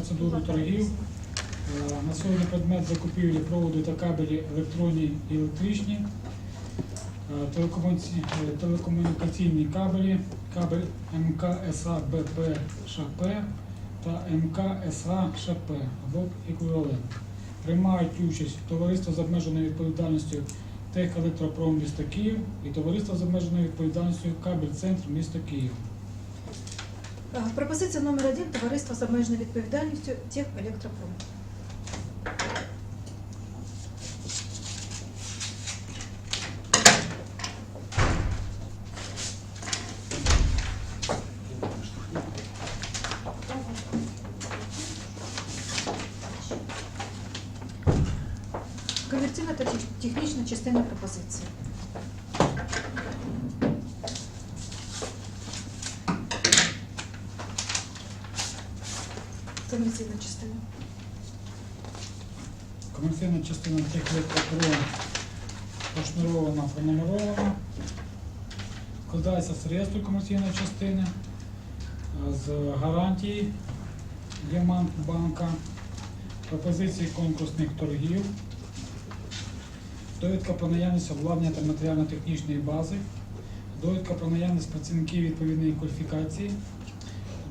процедуру торгів. Е, На сьогодні предмет закупівлі проводу та кабелі електронні і електричні, Е, е, телекомунікаційні кабелі, кабель МКСА БП ШП та МКСА ШП або еквівалент. Приймають участь товариство з обмеженою відповідальністю Техелектропром міста Київ і товариство з обмеженою відповідальністю Кабель Центр міста Київ. Е, Пропозиція номер один товариство з обмеженою відповідальністю Техелектропром. Комерційна та технічна частина пропозиції. Комерційна частина. Комерційна частина техелектропро пошнурована, пронумерована. Складається з реєстру комерційної частини, е, з гарантії Діамант банка, пропозиції конкурсних торгів, довідка про наявність обладнання та матеріально-технічної бази, довідка про наявність працівників відповідної кваліфікації,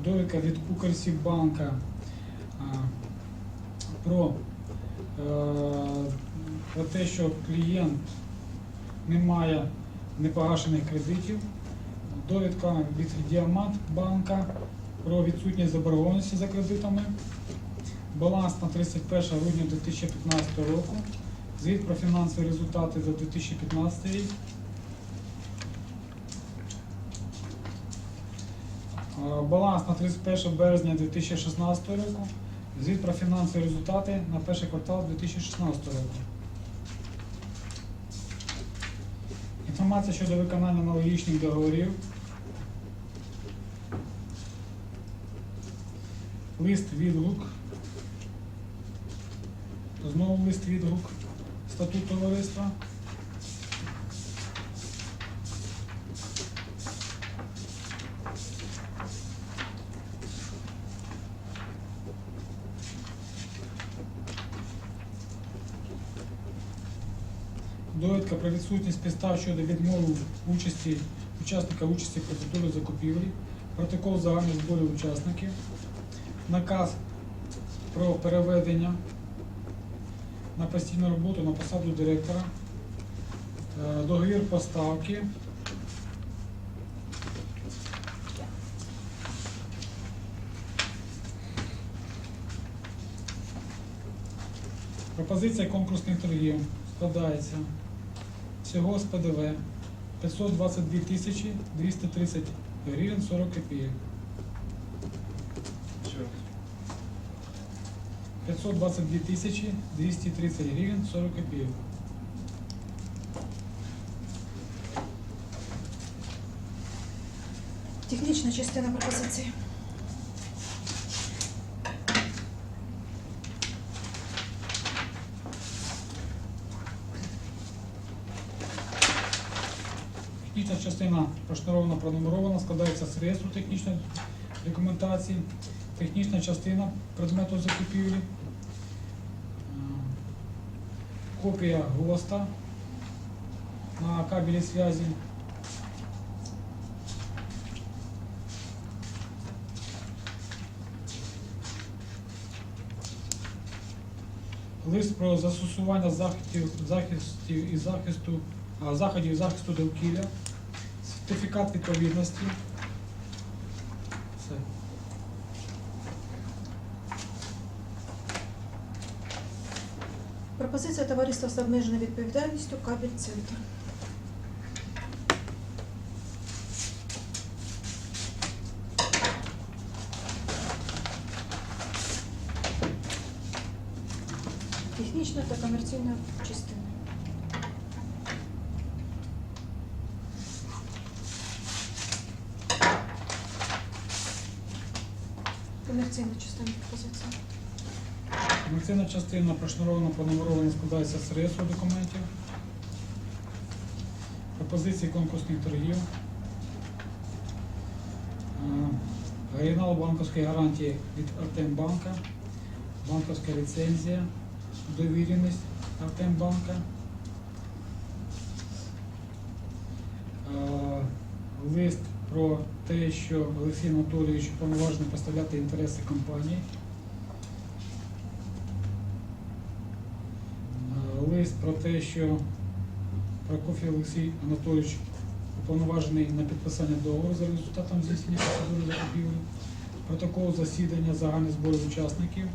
довідка від Укрсібанка а, про Е, про те, що клієнт не має непогашених кредитів, довідка від Діамант банка про відсутність заборгованості за кредитами, баланс на 31 грудня 2015 року, звіт про фінансові результати за 2015 рік. Е, Баланс на 31 березня 2016 року. Звіт про фінансові результати на перший квартал 2016 року. Інформація щодо виконання аналогічних договорів. Лист відгук. Знову лист відгук. Статут товариства. Довідка про відсутність підстав щодо відмови участі учасника участі в процедурі закупівлі, протокол загальних зборів учасників, наказ про переведення на постійну роботу на посаду директора, е, договір поставки. Пропозиція конкурсних торгів складається всього з ПДВ 522 тисячі 230 гривень 40 копійок. 522 тисячі 230 гривень 40 копійок. Технічна частина пропозиції. Технічна частина прошнурована, пронумерована, складається з реєстру технічної документації, технічна частина предмету закупівлі, е, копія ГОСТа на кабелі зв'язі, лист про застосування заходів, захистів і захисту, заходів захисту довкілля, сертифікат відповідності. Все. Пропозиція товариства з обмеженою відповідальністю Кабель Центр. Технічна та комерційна частина. Комерційна частина пропозиції. Комерційна частина прошнурована, пронумерована, складається з реєстру документів, пропозиції конкурсних торгів, е, оригінал банківської гарантії від Артембанка, банківська ліцензія, довіреність Артембанка. Е, Лист про те, що Олексій Анатолійович повноважений представляти інтереси компанії. Е, Лист про те, що Прокоф'єв Олексій Анатолійович уповноважений на підписання договору за результатом здійснення процедури закупівлі, протокол засідання загальних зборів учасників,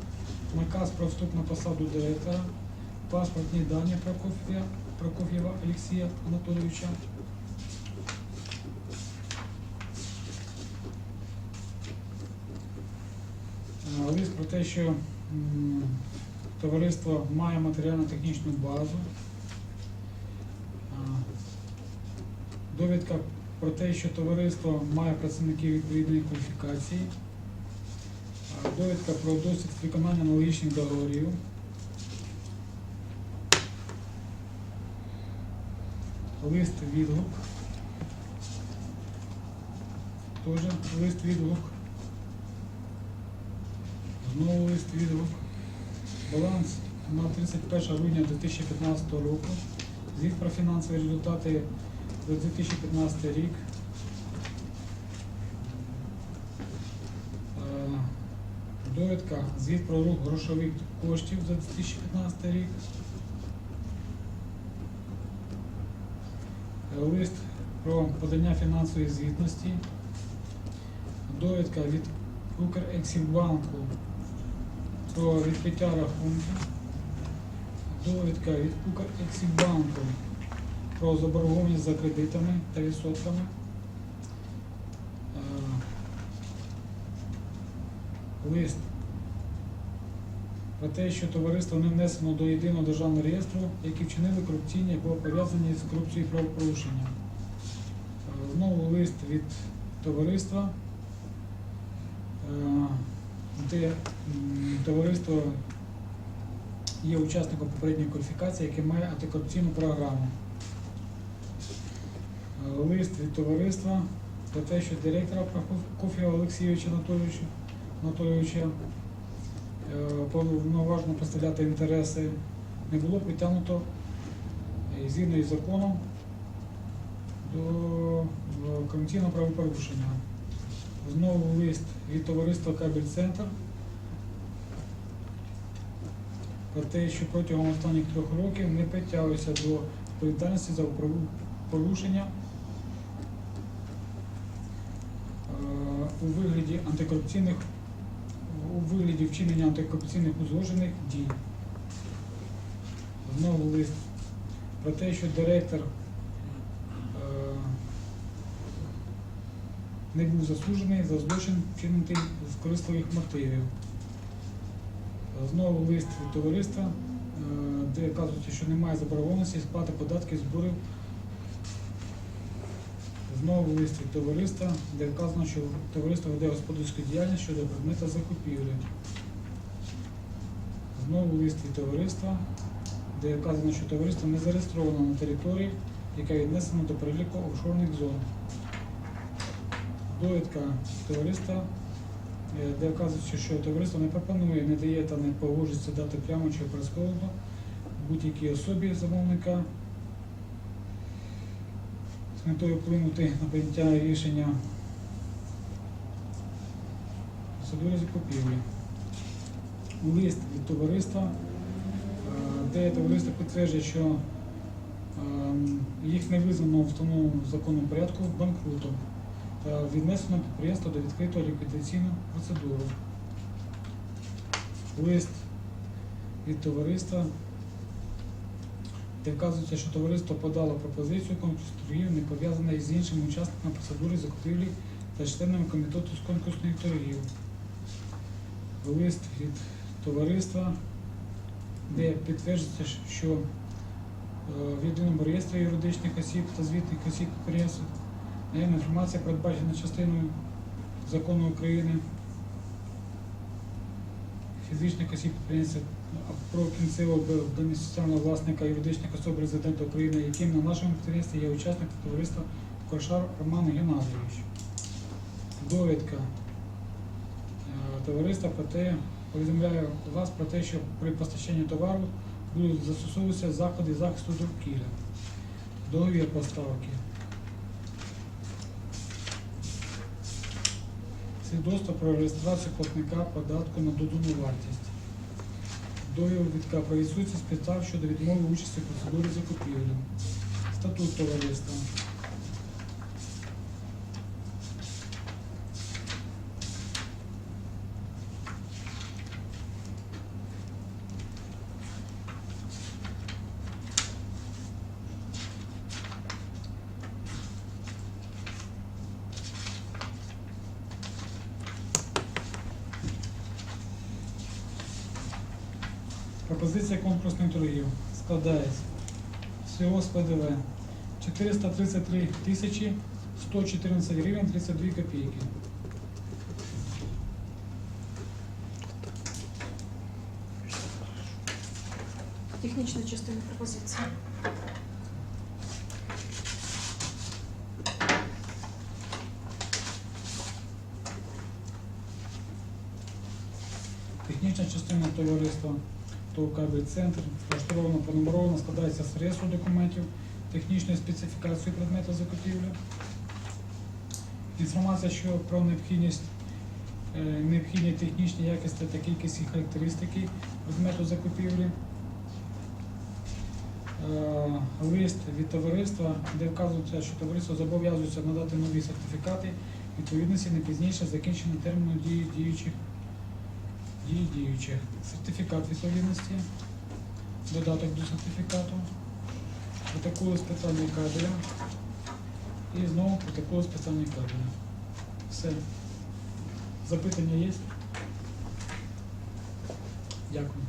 наказ про вступ на посаду директора, паспортні дані Прокоф'єва Олексія Анатолійовича. Е, Лист про те, що товариство має матеріально-технічну базу. Довідка про те, що товариство має працівників відповідної кваліфікації. Довідка про досвід виконання аналогічних договорів. Лист відгук. Теж лист відгук. Знову лист відгук. Баланс на 31 грудня 2015 року. Звіт про фінансові результати за 2015 рік. Е, Довідка, звіт про рух грошових коштів за 2015 рік. Е, Лист про подання фінансової звітності. Довідка від Укрексімбанку про відкриття рахунку. Довідка від Укрексімбанку про заборгованість за кредитами та відсотками. Е, Лист про те, що товариство не внесено до єдиного державного реєстру, які вчинили корупційні або пов'язані з корупцією правопорушення. Е, Знову лист від товариства, е, де товариство є учасником попередньої кваліфікації, яке має антикорупційну програму. Е, Лист від товариства про те, що директора Прокоф'єва Олексійовича Анатолійовича, Анатолійовича е, повноважно представляти інтереси не було притягнуто е, згідно із законом до корупційного правопорушення. Знову лист від товариства Кабель Центр про те, що протягом останніх трьох років не притягується до відповідальності за порушення е, у вигляді антикорупційних у вигляді вчинення антикорупційних узгоджених дій. Знову лист про те, що директор не був засуджений за злочин вчинений з корисливих мотивів. Знову лист від товариства, е, де вказується, що немає заборгованості сплати податків зборів. Знову лист від товариства, де вказано, що товариство веде господарську діяльність щодо предмета закупівлі. Знову лист від товариства, де вказано, що товариство не зареєстровано на території, яка віднесена до переліку офшорних зон. Довідка товариства, е, де вказується, що товариство не пропонує, не дає та не погоджується дати прямо чи прискорено будь-якій особі замовника з метою вплинути на прийняття рішення процедури закупівлі. Лист від товариства, е, де товариство підтверджує, що ем, їх не визнано в встановленому законному порядку банкрутом віднесено підприємство до відкритого ліквідаційну процедуру. Лист від товариства, де вказується, що товариство подало пропозицію конкурсу торгів, не пов'язаної з іншими учасниками процедури закупівлі та членами комітету з конкурсних торгів. Лист від товариства, де підтверджується, що е, в єдиному реєстрі юридичних осіб та звітних осіб підприємств Наявна інформація передбачена частиною закону України фізичних осіб підприємців про кінцевого бенефіціарного власника юридичних особ резидента України, яким на нашому підприємстві є учасник товариства Кошар Роман Геннадійович. Довідка е, товариства про те, повідомляю вас про те, що при постачанні товару будуть застосовуватися заходи захисту довкілля. Договір поставки. Свідоцтво про реєстрацію платника податку на додану вартість. Довідка про відсутність підстав щодо відмови участі в процедурі закупівлі. Статут товариства. Пропозиція конкурсних торгів складається всього з ПДВ 433 тисячі 114 гривень 32 копійки. Технічна частина пропозиції. Технічна частина товариства ТОВ «Кабель Центр влаштовано пронумеровано, складається з реєстру документів, технічної специфікації предмету закупівлі. Інформація що про необхідність е, необхідні технічні якості та кількість і характеристики предмету закупівлі. Е, Лист від товариства, де вказується, що товариство зобов'язується надати нові сертифікати відповідності не пізніше закінчення терміну дії діючих дії діючих. Сертифікат відповідності, додаток до сертифікату, протоколи спеціальної кабеля і знову протоколи спеціальної кабеля. Все. Запитання є? Дякую.